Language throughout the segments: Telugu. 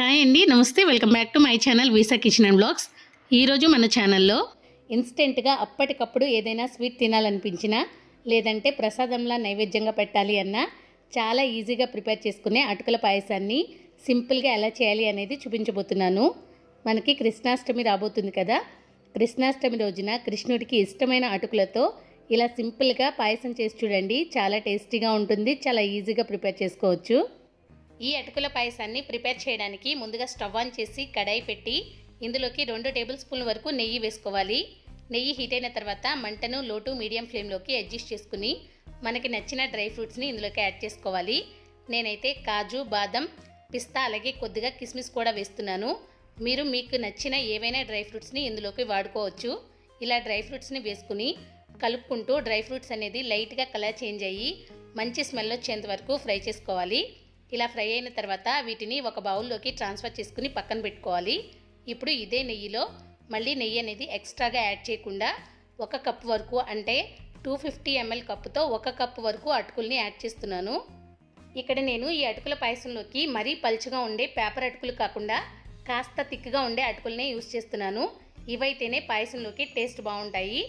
హాయ్ అండి నమస్తే. Welcome back to my channel visa kitchen and blogs. ఈరోజు మన ఛానల్లో ఇన్స్టెంట్గా అప్పటికప్పుడు ఏదైనా స్వీట్ తినాలనిపించినా లేదంటే ప్రసాదంలా నైవేద్యంగా పెట్టాలి అన్నా చాలా ఈజీగా ప్రిపేర్ చేసుకునే అటుకుల పాయసాన్ని సింపుల్గా ఎలా చేయాలి అనేది చూపించబోతున్నాను. మనకి కృష్ణాష్టమి రాబోతుంది కదా. కృష్ణాష్టమి రోజున కృష్ణుడికి ఇష్టమైన అటుకులతో ఇలా సింపుల్గా పాయసం చేసి చూడండి. చాలా టేస్టీగా ఉంటుంది చాలా ఈజీగా ప్రిపేర్ చేసుకోవచ్చు. ఈ అటుకుల పాయసాన్ని ప్రిపేర్ చేయడానికి ముందుగా స్టవ్ ఆన్ చేసి కడాయి పెట్టి ఇందులోకి రెండు టేబుల్ స్పూన్ల వరకు నెయ్యి వేసుకోవాలి. నెయ్యి హీట్ అయిన తర్వాత మంటను లోటు మీడియం ఫ్లేమ్లోకి అడ్జస్ట్ చేసుకుని మనకి నచ్చిన డ్రై ఫ్రూట్స్ని ఇందులోకి యాడ్ చేసుకోవాలి. నేనైతే కాజు బాదం పిస్తా అలాగే కొద్దిగా కిస్మిస్ కూడా వేస్తున్నాను. మీరు మీకు నచ్చిన ఏవైనా డ్రై ఫ్రూట్స్ని ఇందులోకి వాడుకోవచ్చు. ఇలా డ్రై ఫ్రూట్స్ని వేసుకుని కలుపుకుంటూ డ్రై ఫ్రూట్స్ అనేది లైట్గా కలర్ చేంజ్ అయ్యి మంచి స్మెల్ వచ్చేంత వరకు ఫ్రై చేసుకోవాలి. ఇలా ఫ్రై అయిన తర్వాత వీటిని ఒక బౌల్లోకి ట్రాన్స్ఫర్ చేసుకుని పక్కన పెట్టుకోవాలి. ఇప్పుడు ఇదే నెయ్యిలో మళ్ళీ నెయ్యి అనేది ఎక్స్ట్రాగా యాడ్ చేయకుండా ఒక కప్ వరకు అంటే టూ ఫిఫ్టీ ఎంఎల్ కప్పుతో ఒక కప్పు వరకు అటుకుల్ని యాడ్ చేస్తున్నాను. ఇక్కడ నేను ఈ అటుకుల పాయసంలోకి మరీ పలుచగా ఉండే పేపర్ అటుకులు కాకుండా కాస్త తిక్కుగా ఉండే అటుకులనే యూస్ చేస్తున్నాను. ఇవైతేనే పాయసంలోకి టేస్ట్ బాగుంటాయి.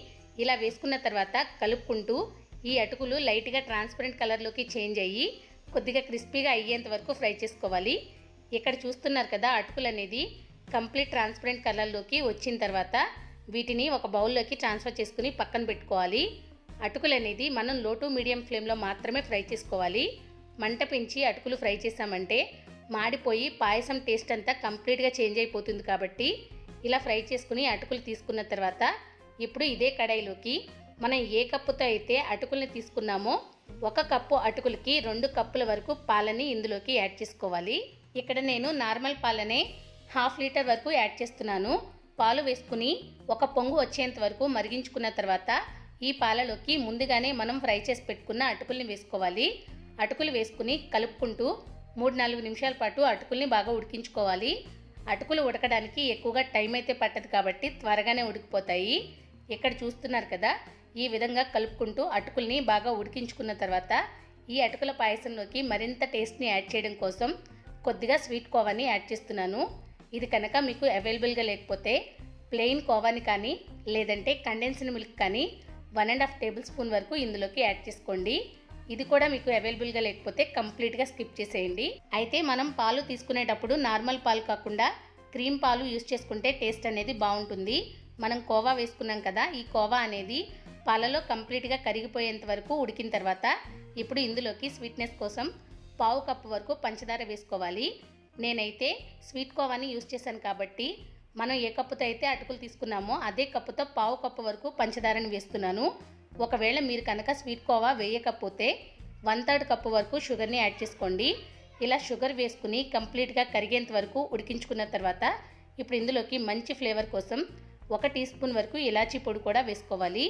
ఇలా వేసుకున్న తర్వాత కలుపుకుంటూ ఈ అటుకులు లైట్గా ట్రాన్స్పరెంట్ కలర్లోకి చేంజ్ అయ్యి కొద్దిగా క్రిస్పీగా అయ్యేంత వరకు ఫ్రై చేసుకోవాలి. ఇక్కడ చూస్తున్నారు కదా అటుకులు అనేది కంప్లీట్ ట్రాన్స్పరెంట్ కలర్లోకి వచ్చిన తర్వాత వీటిని ఒక బౌల్లోకి ట్రాన్స్ఫర్ చేసుకుని పక్కన పెట్టుకోవాలి. అటుకులు అనేది మనం లో టు మీడియం ఫ్లేమ్లో మాత్రమే ఫ్రై చేసుకోవాలి. మంట పెంచి అటుకులు ఫ్రై చేసామంటే మాడిపోయి పాయసం టేస్ట్ అంతా కంప్లీట్గా చేంజ్ అయిపోతుంది కాబట్టి ఇలా ఫ్రై చేసుకుని అటుకులు తీసుకున్న తర్వాత ఇప్పుడు ఇదే కడాయిలోకి మనం ఏ కప్పుతో అయితే అటుకుల్ని తీసుకున్నామో ఒక కప్పు అటుకులకి రెండు కప్పుల వరకు పాలని ఇందులోకి యాడ్ చేసుకోవాలి. ఇక్కడ నేను నార్మల్ పాలనే హాఫ్ లీటర్ వరకు యాడ్ చేస్తున్నాను. పాలు వేసుకుని ఒక పొంగు వచ్చేంత వరకు మరిగించుకున్న తర్వాత ఈ పాలలోకి ముందుగానే మనం ఫ్రై చేసి పెట్టుకున్న అటుకుల్ని వేసుకోవాలి. అటుకులు వేసుకుని కలుపుకుంటూ మూడు నాలుగు నిమిషాల పాటు అటుకుల్ని బాగా ఉడికించుకోవాలి. అటుకులు ఉడకడానికి ఎక్కువగా టైం అయితే పట్టదు కాబట్టి త్వరగానే ఉడికిపోతాయి. ఇక్కడ చూస్తున్నారు కదా ఈ విధంగా కలుపుకుంటూ అటుకుల్ని బాగా ఉడికించుకున్న తర్వాత ఈ అటుకుల పాయసంలోకి మరింత టేస్ట్ని యాడ్ చేయడం కోసం కొద్దిగా స్వీట్ కోవాని యాడ్ చేస్తున్నాను. ఇది కనుక మీకు అవైలబుల్గా లేకపోతే ప్లెయిన్ కోవాని కానీ లేదంటే కండెన్స్డ్ మిల్క్ కానీ one and half table spoon వరకు ఇందులోకి యాడ్ చేసుకోండి. ఇది కూడా మీకు అవైలబుల్గా లేకపోతే కంప్లీట్గా స్కిప్ చేసేయండి. అయితే మనం పాలు తీసుకునేటప్పుడు నార్మల్ పాలు కాకుండా క్రీమ్ పాలు యూస్ చేసుకుంటే టేస్ట్ అనేది బాగుంటుంది. మనం కోవా వేసుకున్నాం కదా ఈ కోవా అనేది పాలలో కంప్లీట్గా కరిగిపోయేంత వరకు ఉడికిన తర్వాత ఇప్పుడు ఇందులోకి స్వీట్నెస్ కోసం పావు కప్పు వరకు పంచదార వేసుకోవాలి. నేనైతే స్వీట్ కోవాని యూస్ చేశాను కాబట్టి మనం ఏ కప్పుతో అయితే అటుకులు తీసుకున్నామో అదే కప్పుతో పావు కప్పు వరకు పంచదారని వేస్తున్నాను. ఒకవేళ మీరు కనుక స్వీట్ కోవా వేయకపోతే వన్ థర్డ్ కప్పు వరకు షుగర్ని యాడ్ చేసుకోండి. ఇలా షుగర్ వేసుకుని కంప్లీట్గా కరిగేంత వరకు ఉడికించుకున్న తర్వాత ఇప్పుడు ఇందులోకి మంచి ఫ్లేవర్ కోసం ఒక టీ స్పూన్ వరకు ఇలాచీ పొడి కూడా వేసుకోవాలి.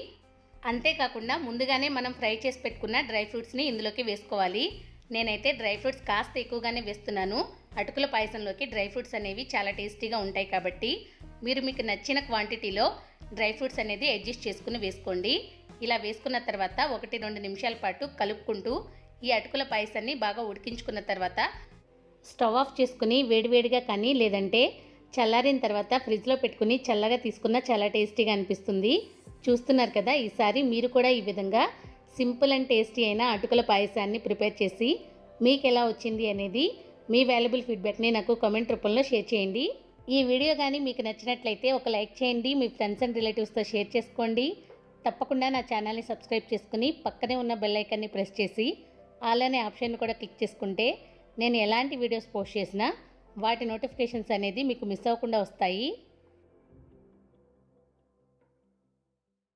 అంతేకాకుండా ముందుగానే మనం ఫ్రై చేసి పెట్టుకున్న డ్రై ఫ్రూట్స్ని ఇందులోకి వేసుకోవాలి. నేనైతే డ్రై ఫ్రూట్స్ కాస్త ఎక్కువగానే వేస్తున్నాను. అటుకుల పాయసంలోకి డ్రై ఫ్రూట్స్ అనేవి చాలా టేస్టీగా ఉంటాయి కాబట్టి మీరు మీకు నచ్చిన క్వాంటిటీలో డ్రై ఫ్రూట్స్ అనేది అడ్జస్ట్ చేసుకుని వేసుకోండి. ఇలా వేసుకున్న తర్వాత ఒకటి రెండు నిమిషాల పాటు కలుపుకుంటూ ఈ అటుకుల పాయసాన్ని బాగా ఉడికించుకున్న తర్వాత స్టవ్ ఆఫ్ చేసుకుని వేడివేడిగా కానీ లేదంటే చల్లారిన తర్వాత ఫ్రిడ్జ్లో పెట్టుకుని చల్లగా తీసుకున్న చాలా టేస్టీగా అనిపిస్తుంది. చూస్తున్నారు కదా ఈసారి మీరు కూడా ఈ విధంగా సింపుల్ అండ్ టేస్టీ అయిన అటుకుల పాయసాన్ని ప్రిపేర్ చేసి మీకు ఎలా వచ్చింది అనేది మీ వాల్యుబుల్ ఫీడ్బ్యాక్ని నాకు కామెంట్ రూపంలో షేర్ చేయండి. ఈ వీడియో కానీ మీకు నచ్చినట్లయితే ఒక లైక్ చేయండి మీ ఫ్రెండ్స్ అండ్ రిలేటివ్స్తో షేర్ చేసుకోండి. తప్పకుండా నా ఛానల్ని సబ్స్క్రైబ్ చేసుకుని పక్కనే ఉన్న బెల్ ఐకాన్ని ప్రెస్ చేసి ఆల్ అనే ఆప్షన్ కూడా క్లిక్ చేసుకుంటే నేను ఎలాంటి వీడియోస్ పోస్ట్ చేసినా వాటి నోటిఫికేషన్స్ అనేది మీకు మిస్ అవ్వకుండా వస్తాయి.